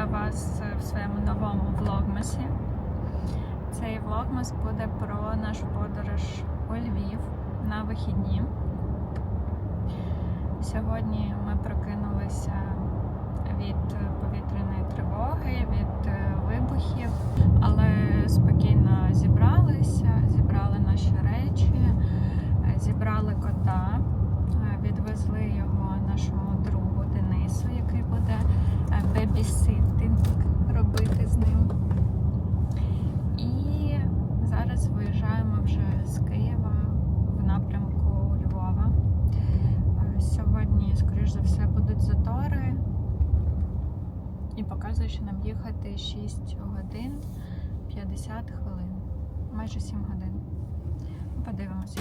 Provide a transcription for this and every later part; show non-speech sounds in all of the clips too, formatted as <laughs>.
Вітаю вас в своєму новому влогмасі. Цей влогмас буде про нашу подорож у Львів на вихідні. Сьогодні ми прокинулися від повітряної тривоги, від е, вибухів, але спокійно зібралися, зібрали наші речі, зібрали кота, е, відвезли його нашому другу Денису, який буде бебіситинг робити з ним. І зараз виїжджаємо вже з Києва в напрямку Львова. Сьогодні, скоріш за все, будуть затори. І показує, що нам їхати 6 годин 50 хвилин. Майже 7 годин. Подивимося,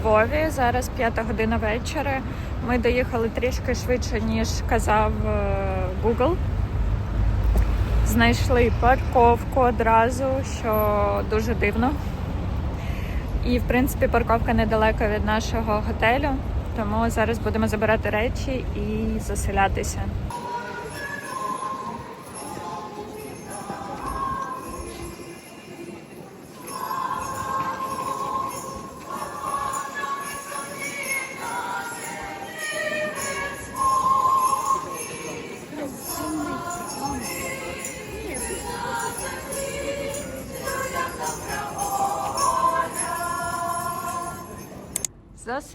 Львові, зараз п'ята година вечора. Ми доїхали трішки швидше, ніж казав е, Google. Знайшли парковку одразу, що дуже дивно. І, в принципі, парковка недалеко від нашого готелю, тому зараз будемо забирати речі і заселятися.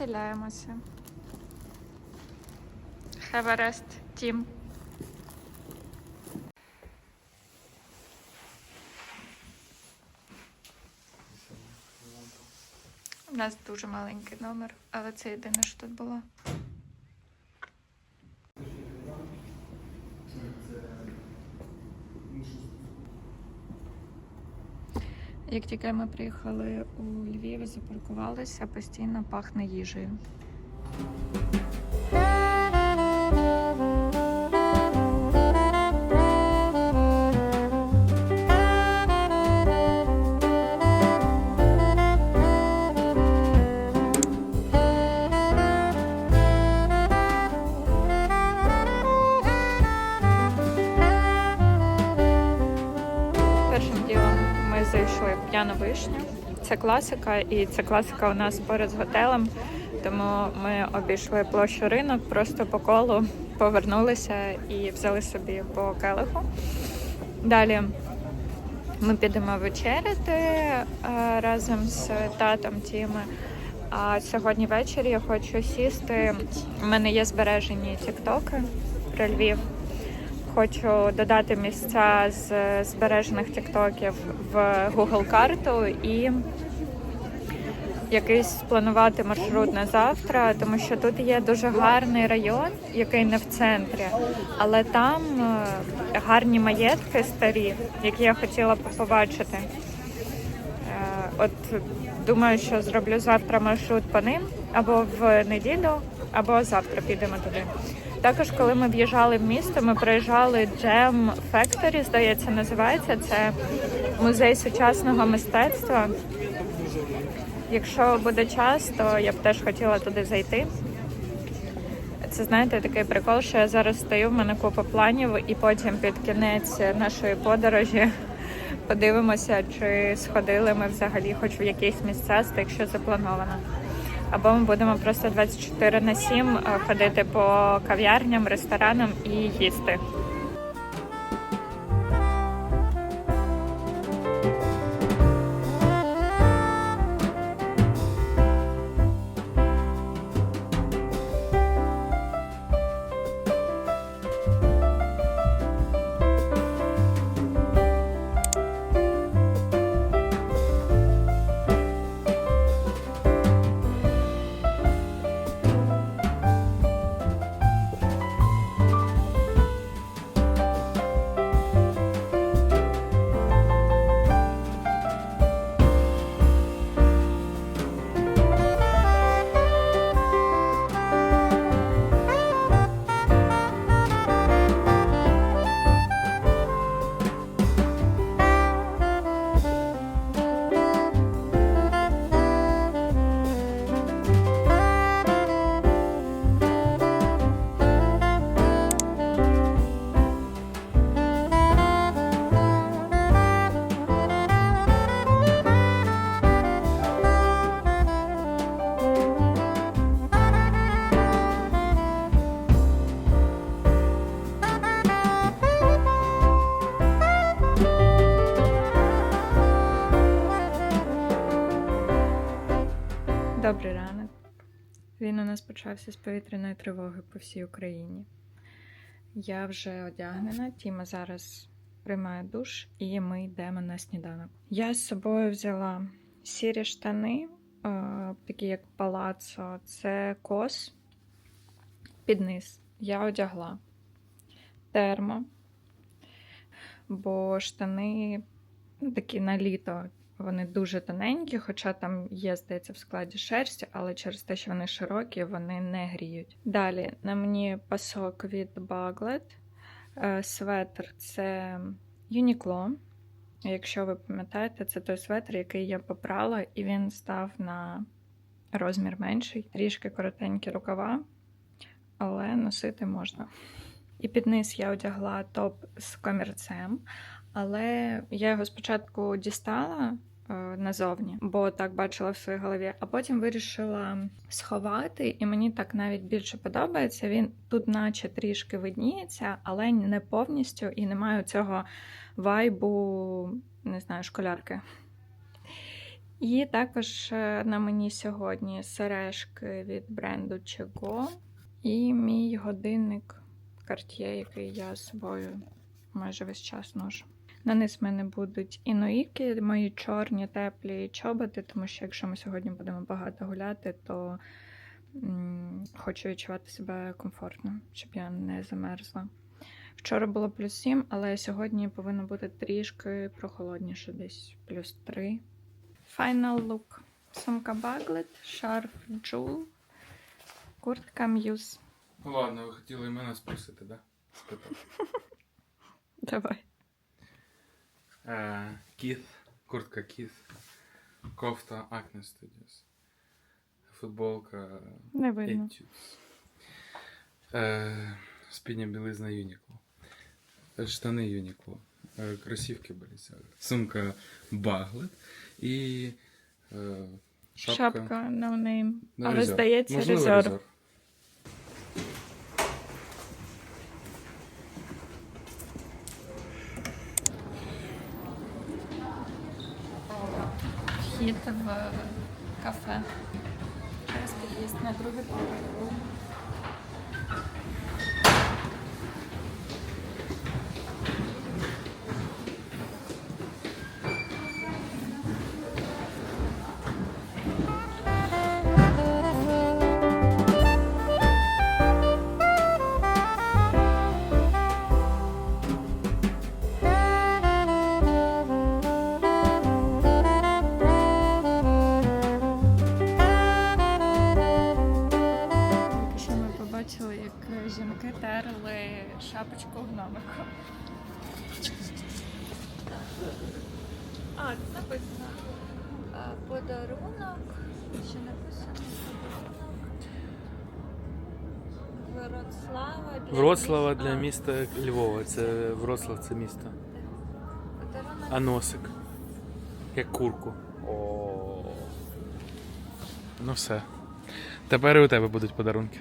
Заселяємося. Have a rest, Тім. У нас дуже маленький номер, але це єдине, що тут було. Як тільки ми приїхали у Львів запаркувалися, постійно пахне їжею. В п'яну вишню. Це класика, і це класика у нас поряд з готелем. Тому ми обійшли площу ринок, просто по колу повернулися і взяли собі по келиху. Далі ми підемо вечеряти е, разом з татом Тіми. А сьогодні ввечері я хочу сісти. У мене є збережені тіктоки про Львів. Хочу додати місця з збережених тіктоків в Google карту і якийсь спланувати маршрут на завтра, тому що тут є дуже гарний район, який не в центрі, але там е, гарні маєтки старі, які я хотіла побачити. Е, От думаю, що зроблю завтра маршрут по ним або в неділю, або завтра підемо туди. Також, коли ми в'їжджали в місто, ми проїжджали Jam Factory, здається, називається. Це музей сучасного мистецтва. Якщо буде час, то я б теж хотіла туди зайти. Це знаєте такий прикол, що я зараз стою, в мене купа планів, і потім під кінець нашої подорожі <laughs> подивимося, чи сходили ми взагалі хоч в якісь місця з тих, що заплановано. Або ми будемо просто 24 на 7 ходити по кав'ярням, ресторанам і їсти. Він у нас почався з повітряної тривоги по всій Україні. Я вже одягнена, Тіма зараз приймає душ, і ми йдемо на сніданок. Я з собою взяла сірі штани, такі як палацо, це кос під низ. Я одягла термо, бо штани ну, такі на літо. Вони дуже тоненькі, хоча там є, здається, в складі шерсть, але через те, що вони широкі, вони не гріють. Далі на мені пасок від. Е, Светр це Uniqlo. Якщо ви пам'ятаєте, це той светр, який я попрала, і він став на розмір менший, трішки коротенькі рукава, але носити можна. І під низ я одягла топ з комірцем, але я його спочатку дістала е, назовні, бо так бачила в своїй голові, а потім вирішила сховати, і мені так навіть більше подобається. Він тут, наче трішки видніється, але не повністю і немає цього вайбу, не знаю, школярки. І також е, на мені сьогодні сережки від бренду Чего і мій годинник Cartier, який я з собою майже весь час ношу. На низ в мене будуть інуїки, мої чорні теплі чоботи, тому що якщо ми сьогодні будемо багато гуляти, то м, хочу відчувати себе комфортно, щоб я не замерзла. Вчора було плюс 7, але сьогодні повинно бути трішки прохолодніше, десь плюс 3. Final look. Сумка Baglet, шарф Jewel, куртка Muse. Ну ладно, ви хотіли мене спросити, да? <laughs> Давай. Е, Кіт, куртка Кіт, кофта Acne Studios, футболка Не видно. Etudes, е, спідня білизна Uniqlo, штани Uniqlo, е, кросівки Balenciaga, сумка Baglet і шапка, Шапка no name. Але здається, резерв. Вхід в кафе. Зараз під'їзд на другий поверх. Подарунок. Що написано? Подарунок. Вроцлава для Вроцлава міста- для міста Львова. Це Вроцлав це місто. Подарунок. А носик. Як курку. О. Ну все. Тепер і у тебе будуть подарунки.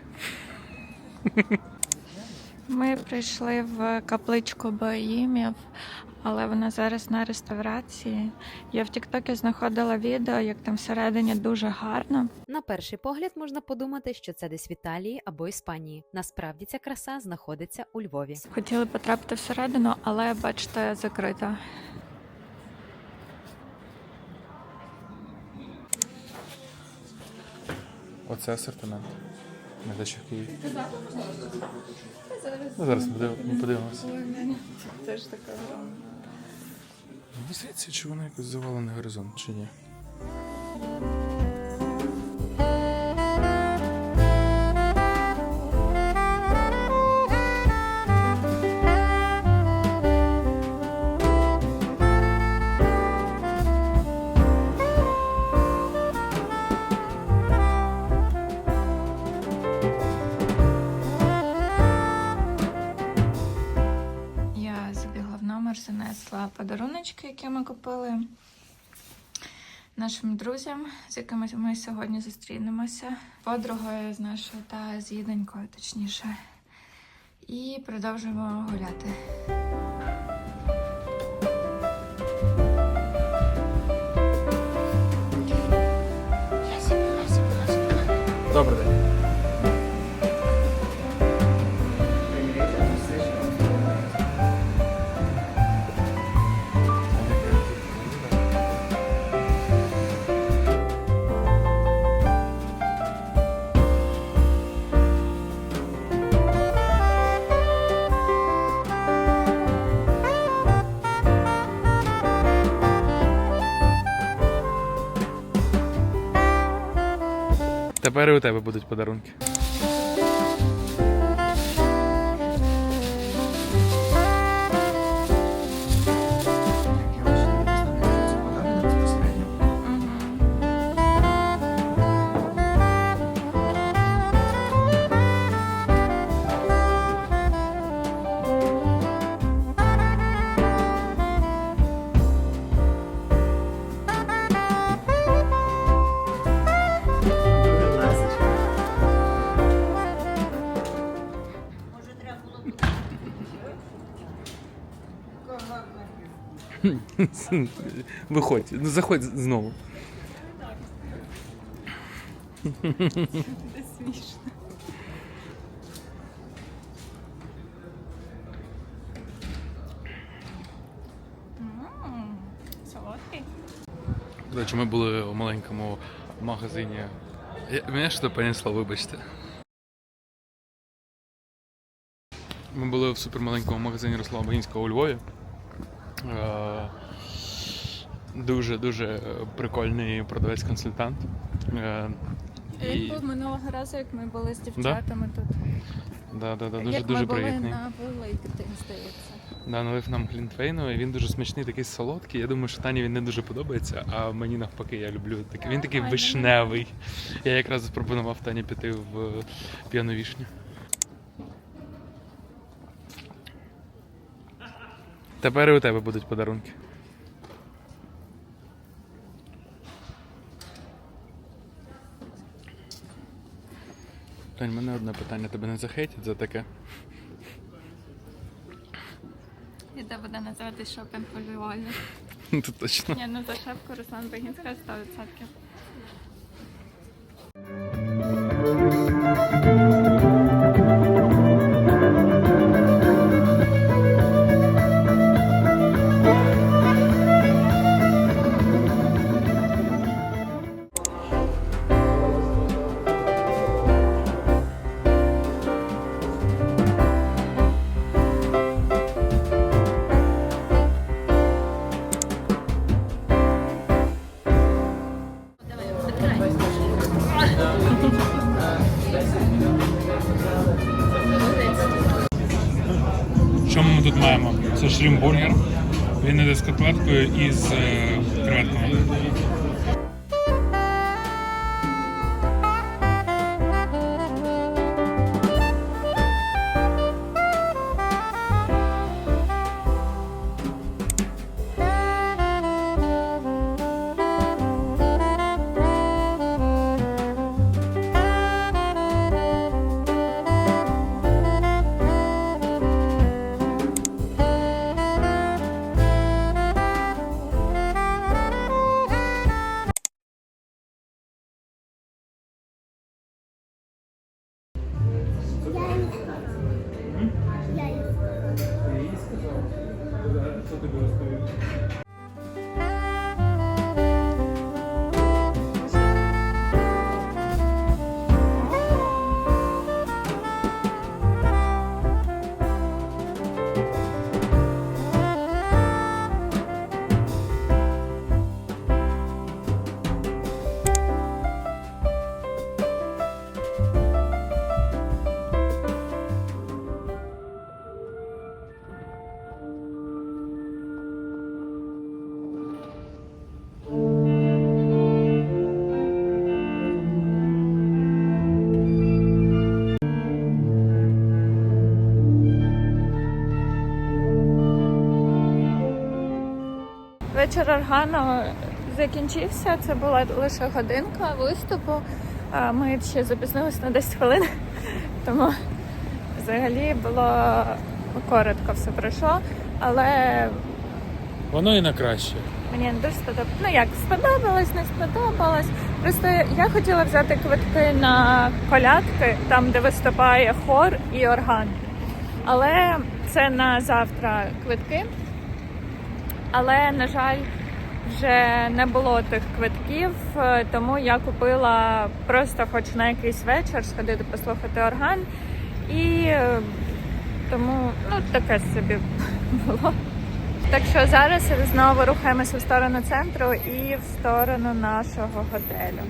Ми прийшли в капличку Боїмів, але вона зараз на реставрації. Я в Тіктокі знаходила відео, як там всередині дуже гарно. На перший погляд можна подумати, що це десь в Італії або Іспанії. Насправді ця краса знаходиться у Львові. Хотіли потрапити всередину, але бачите, закрито. Оце асортимент. Не те, що в Києві. Ну, зараз ми подивимося. Це ж така здається, чи вона якось завалений горизонт, чи ні. Нашим друзям, з якими ми сьогодні зустрінемося. Подругою з нашою та з їденькою, точніше. І продовжуємо гуляти. Добрий день. Тепер і у тебе будуть подарунки. <laughs> Виходь, ну заходь знову. Солодкий. До речі, ми були у маленькому магазині. Мене що понесло, вибачте. Ми були в супермаленькому магазині Руслана Багінського у Львові. Е, Дуже дуже прикольний продавець-консультант. Е, Він І, був минулого разу, як ми були з дівчатами тут. да, да, да, дуже як дуже ми були приємний. на Великдень, здається. Да, налив нам глінтвейну, і він дуже смачний, такий солодкий. Я думаю, що Тані він не дуже подобається, а мені навпаки, я люблю такий. Він такий вишневий. Я якраз запропонував Тані піти в е, п'яну вішню. Тепер і у тебе будуть подарунки. Тань, в мене одне питання, тебе не захейтять за таке? І де буде називатись шопінг у Львові. Це точно. Ні, ну за шапку Руслан Багінська 100%. Це. Він іде з котлеткою і з е, креветками. Вечір органу закінчився. Це була лише годинка виступу. Ми ще запізнилися на 10 хвилин, <laughs> тому взагалі було коротко все пройшло. Але Воно і на краще. Мені не дуже сподобалось. Ну як сподобалось, не сподобалось. Просто я хотіла взяти квитки на колядки, там де виступає хор і орган. Але це на завтра квитки. Але, на жаль, вже не було тих квитків, е, тому я купила просто хоч на якийсь вечір сходити послухати орган. І е, тому ну таке собі було. Так що зараз знову рухаємося в сторону центру і в сторону нашого готелю.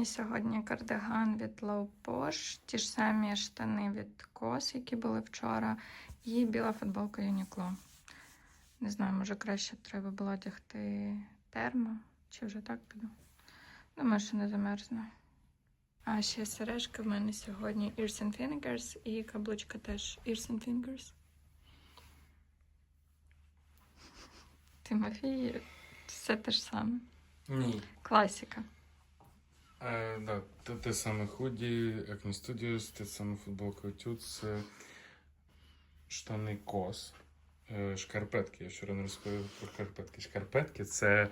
Мені сьогодні кардиган від Low Posh, ті ж самі штани від Кос, які були вчора, і біла футболка Uniqlo. Не знаю, може краще треба було одягти термо, чи вже так піду. Думаю, що не замерзну. А ще сережки в мене сьогодні Ears and Fingers і каблучка теж Ears and Fingers. Тимофій, все те ж саме. Ні. Класіка. Е, да, те, те саме худі, Acne Studios, те саме футболка Тют, це штани кос. Е, шкарпетки. Я вчора не розповів про шкарпетки. Шкарпетки це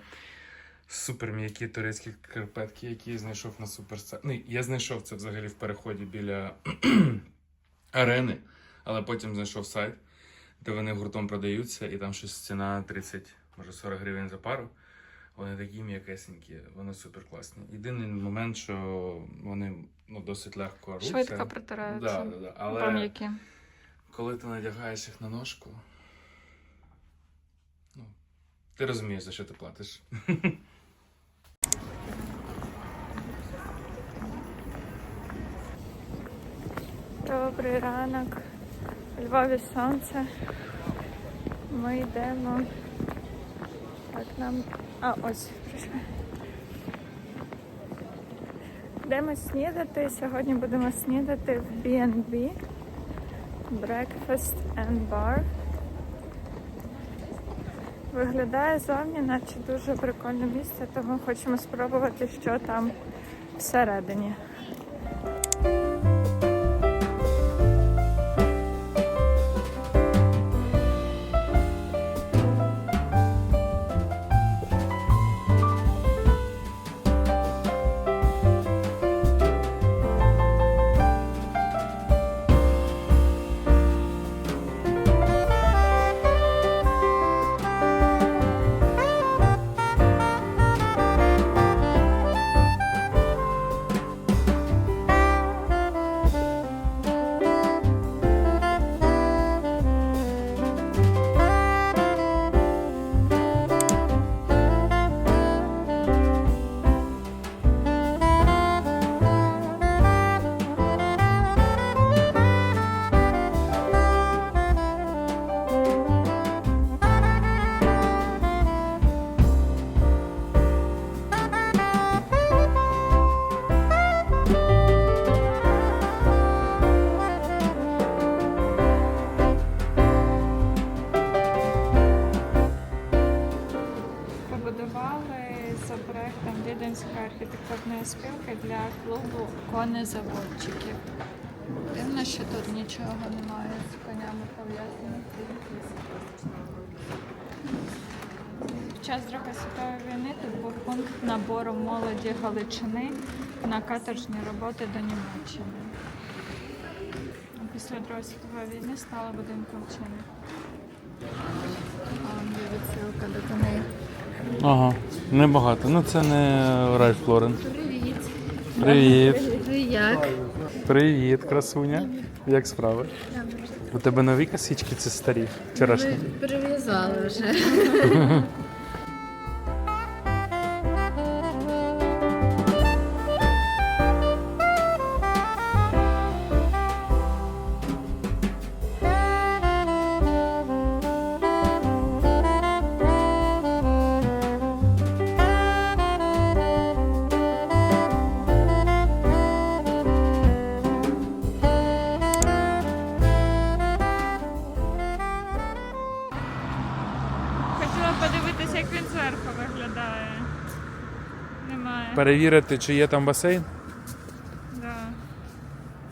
супер м'які турецькі шкарпетки, які я знайшов на суперсцені. Ну, я знайшов це взагалі в переході біля <clears throat> арени, але потім знайшов сайт, де вони гуртом продаються, і там щось ціна 30, може 40 гривень за пару. Вони такі м'якесенькі, вони супер класні. Єдиний момент, що вони ну, досить легко руться. Швидко протираються. Да, да, да. Але Пам'які. коли ти надягаєш їх на ножку, ну, ти розумієш, за що ти платиш. Добрий ранок. У Львові сонце. Ми йдемо. Так, нам. А, ось прийшли. Йдемо снідати. Сьогодні будемо снідати в B&B. Breakfast and Bar. Виглядає зовні, наче дуже прикольне місце, тому хочемо спробувати, що там всередині. Час Другої світової війни тут був пункт набору молоді Галичини на каторжні роботи до Німеччини. Після Другої світової війни стало будинком вчених. А, Є відсилка до коней. Ага, небагато. Ну це не Ральф Лорен. Привіт. Привіт. Як? Привіт, красуня. Як справи? У тебе нові косички чи старі? Вчорашні? Ми перев'язали вже. <laughs> перевірити, чи є там басейн. Да.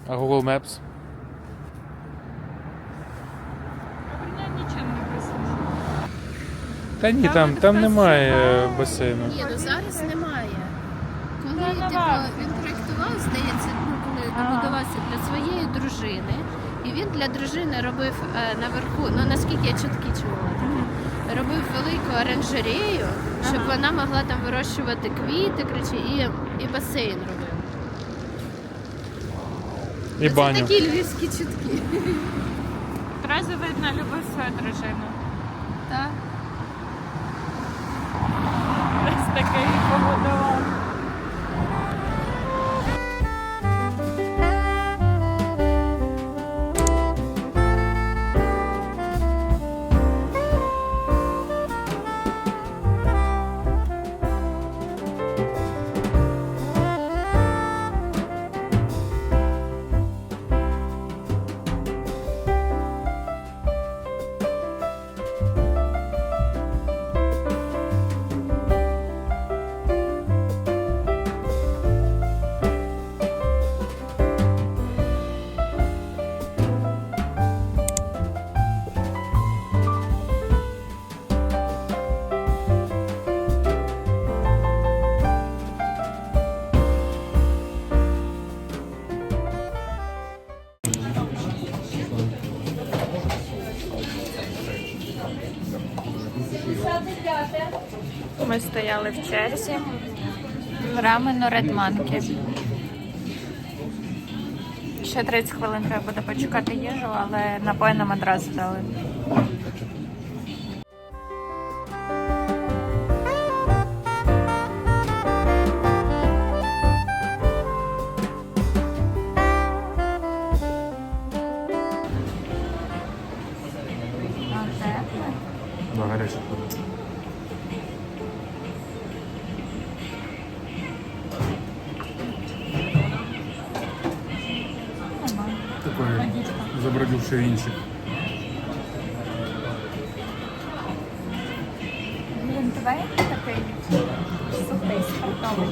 А Google Maps. Нічим не прислужив. Та ні, Там там, немає басейну. Ні, ну зараз немає. Коли типу, він проєктував, здається, ну, коли добудувався для своєї дружини, і він для дружини робив е, наверху, ну наскільки я чутки чула, типу, робив велику оранжерею, щоб Ага. вона могла там вирощувати квіти, коротше, і, і басейн робив. І Це баню. такі львівські чутки. Одразу видно, любив свою дружину. Так. Ось такий стояли в черзі. Рамену редманки. Ще 30 хвилин треба буде почекати їжу, але напої нам одразу дали. Забродивший вінчик. Він такий сухий, спортовий.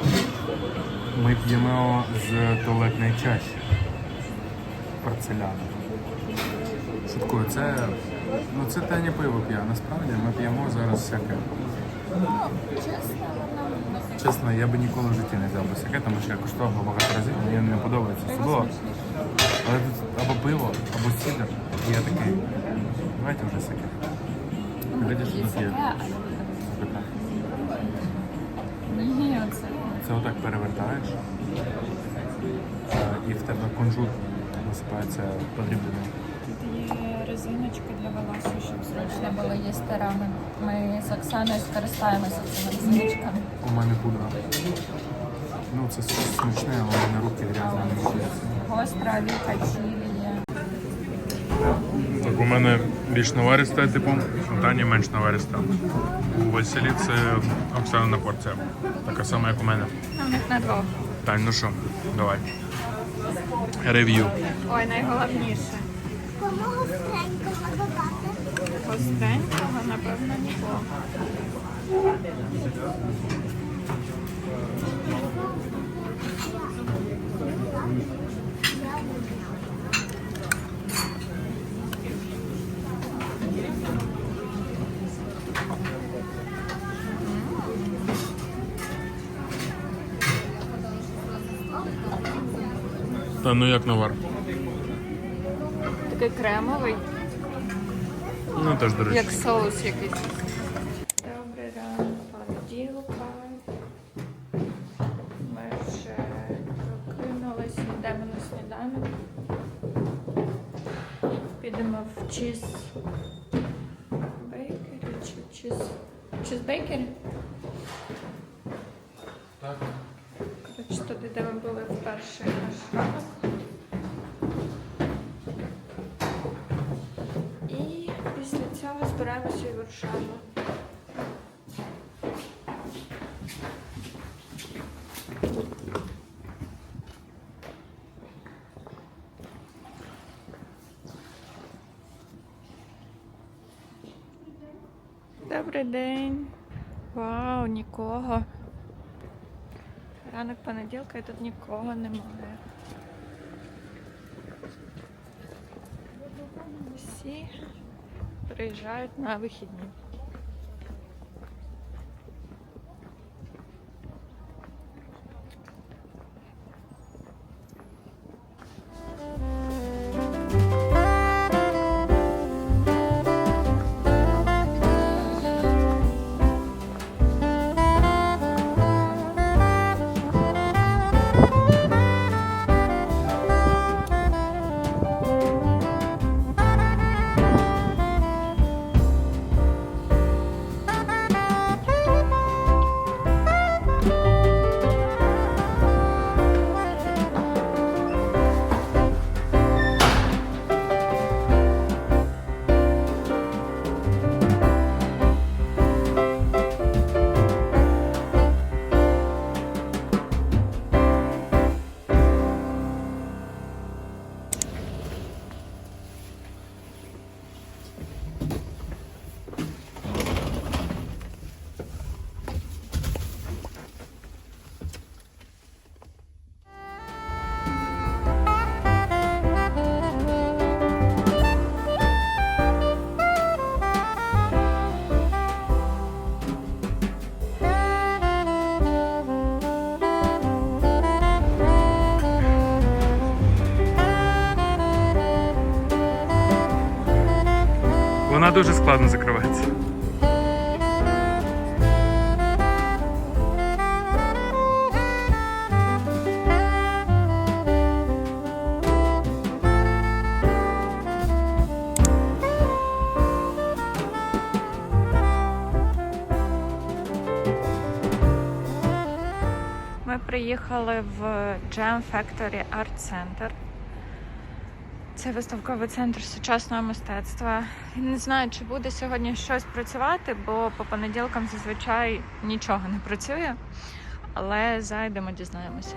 Ми п'ємо з туалетної чаші. Порцеляна. Шуткую, це, ну, це Таня пиво п'є. Насправді ми п'ємо зараз всяке. Чесно, я би ніколи в житті не взяв би всяке, тому що я куштував багато разів, мені не подобається. Особливо. Але тут або пиво, або сідер. І я такий. Давайте вже всяке. Глядя, що тут є. Ні, оце. Це отак перевертаєш. І в тебе кунжут насипається подрібнений. Тут є резиночка для волосся, щоб зручно було їсти рамен. Ми з Оксаною скористаємося цими резиночками. У мене пудра. Ну, це смачне, але в мене руки грязні не. Гостра чилі є. Так, у мене більш навариста, типу, у Тані менш навариста. У Василі це Оксана порція. Така сама, як у мене. А в них на двох. Тань, ну що, давай. Рев'ю. Ой, найголовніше. Гостренького, напевно, нікого. Та ну як навар? Такий кремовий, Ну теж, до речі. як соус якийсь. Добрий день. Вау, нікого. Ранок понеділка і тут нікого немає. Всі приїжджають на вихідні. Вона дуже складно закривається. Ми приїхали в Jam Factory Art Center. Це виставковий центр сучасного мистецтва. Не знаю, чи буде сьогодні щось працювати, бо по понеділкам зазвичай нічого не працює. Але зайдемо, дізнаємося.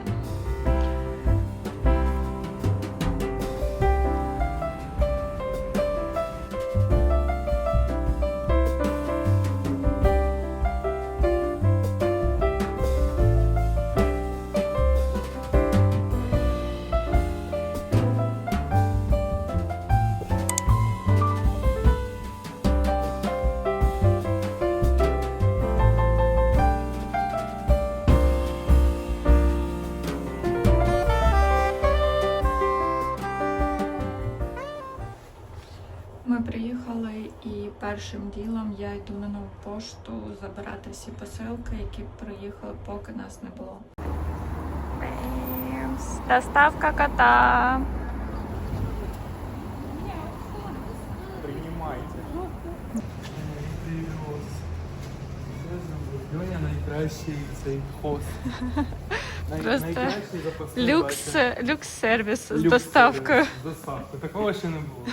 Першим ділом я йду на нову пошту забирати всі посилки, які приїхали, поки нас не було. Бемс. Доставка кота. Приймайте. Льоня найкращий цей хост. <laughs> Просто Люкс, люкс сервіс з доставкою. сервіс з доставкою. Такого ще не було.